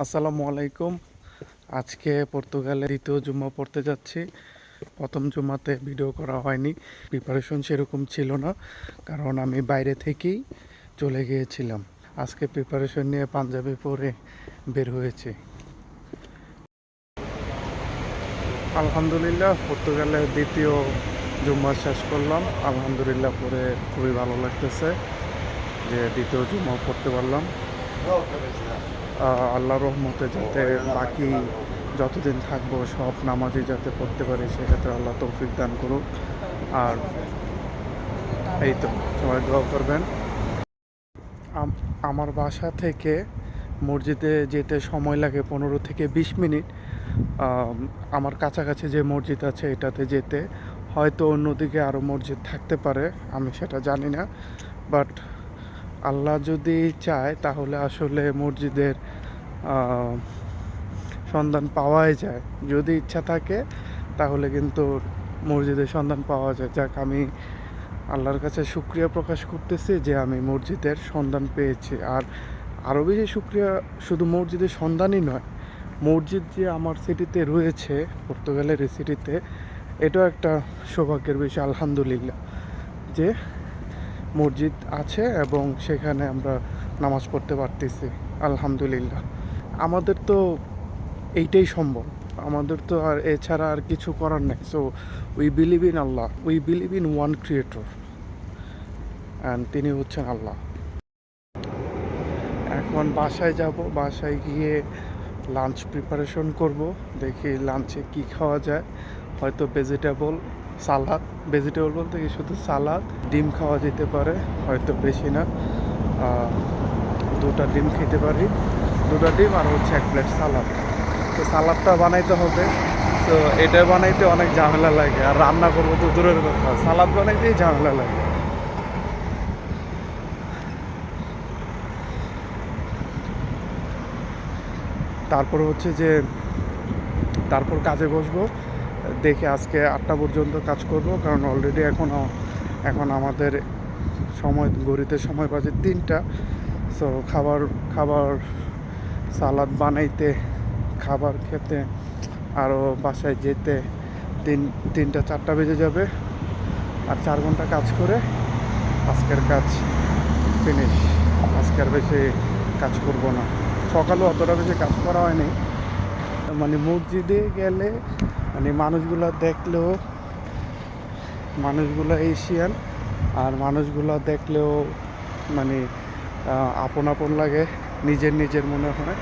আসসালামু আলাইকুম। আজকে পর্তুগালে দ্বিতীয় জুম্মা পড়তে যাচ্ছি। প্রথম জুম্মাতে ভিডিও করা হয়নি। প্রিপারেশন সেরকম ছিল না, কারণ আমি বাইরে থেকেই চলে গিয়েছিলাম। আজকে প্রিপারেশন নিয়ে পাঞ্জাবি পরে বের হয়েছে। আলহামদুলিল্লাহ, পর্তুগালে দ্বিতীয় জুম্মা শেষ করলাম। আলহামদুলিল্লাহ, পরে খুবই ভালো লাগতেছে যে দ্বিতীয় জুম্মা পড়তে পারলাম। আল্লাহ রহমতে যাতে বাকি যতদিন থাকব, সব নামাজই যাতে পড়তে পারি, সেক্ষেত্রে আল্লাহ তৌফিক দান করুক। আর এই তো, সবাই দোয়া করবেন। আমার বাসা থেকে মসজিদে যেতে সময় লাগে পনেরো থেকে বিশ মিনিট। আমার কাছাকাছি যে মসজিদ আছে, এটাতে যেতে। হয়তো অন্যদিকে আরও মসজিদ থাকতে পারে, আমি সেটা জানি না। বাট আল্লাহ যদি চায়, তাহলে আসলে মসজিদের সন্ধান পাওয়াই যায়। যদি ইচ্ছা থাকে, তাহলে কিন্তু মসজিদের সন্ধান পাওয়া যায়। যাক, আমি আল্লাহর কাছে শুক্রিয়া প্রকাশ করতেছি যে আমি মসজিদের সন্ধান পেয়েছি। আর আরও বেশি শুক্রিয়া শুধু মসজিদের সন্ধানই নয়, মসজিদ যে আমার সিটিতে রয়েছে, পর্তুগালের সিটিতে, এটাও একটা সৌভাগ্যের বিষয়, আলহামদুলিল্লাহ। যে মসজিদ আছে এবং সেখানে আমরা নামাজ পড়তে পারতেছি, আলহামদুলিল্লাহ। আমাদের তো এইটাই সম্ভব। আমাদের তো আর এছাড়া আর কিছু করার নেই। So we believe in Allah we believe in one creator and তিনি হচ্ছেন আল্লাহ। এখন বাসায় যাব। বাসায় গিয়ে লাঞ্চ প্রিপারেশন করব। দেখি লাঞ্চে কি খাওয়া যায়। হয়তো ভেজিটেবল সালাদ ভেজিটেবল বলতে কি? শুধু সালাদ, ডিম খাওয়া যেতে পারে, হয়তো বেশি না। দুটা ডিম খেতে পারি। দুটা ডিম আর হচ্ছে এক প্লেট সালাদ। তো সালাদটা বানাইতে হবে। তো এটা বানাইতে অনেক ঝামেলা লাগে। আর রান্না করব তো দূরের কথা। সালাদ বানাইতেই ঝামেলা লাগে। তারপর হচ্ছে যে, তারপর কাজে বসবো। দেখে আজকে আটটা পর্যন্ত কাজ করব, কারণ অলরেডি এখনও এখন আমাদের সময়, ঘড়িতে সময় বাজে তিনটা। সো খাবার খাবার, সালাদ বানাইতে, খাবার খেতে আরও বাসায় যেতে তিন, তিনটা, চারটা বেজে যাবে। আর চার ঘণ্টা কাজ করে আজকের কাজ ফিনিশ আজকে আর বেশি কাজ করব না। সকালে অতটা বেশি কাজ করা হয়নি। মানে মসজিদে গেলে মানে মানুষগুলো দেখলেও মানুষগুলো এশিয়ান আর মানুষগুলো দেখলেও মানে আপন আপন লাগে, নিজের নিজের মনে হয়।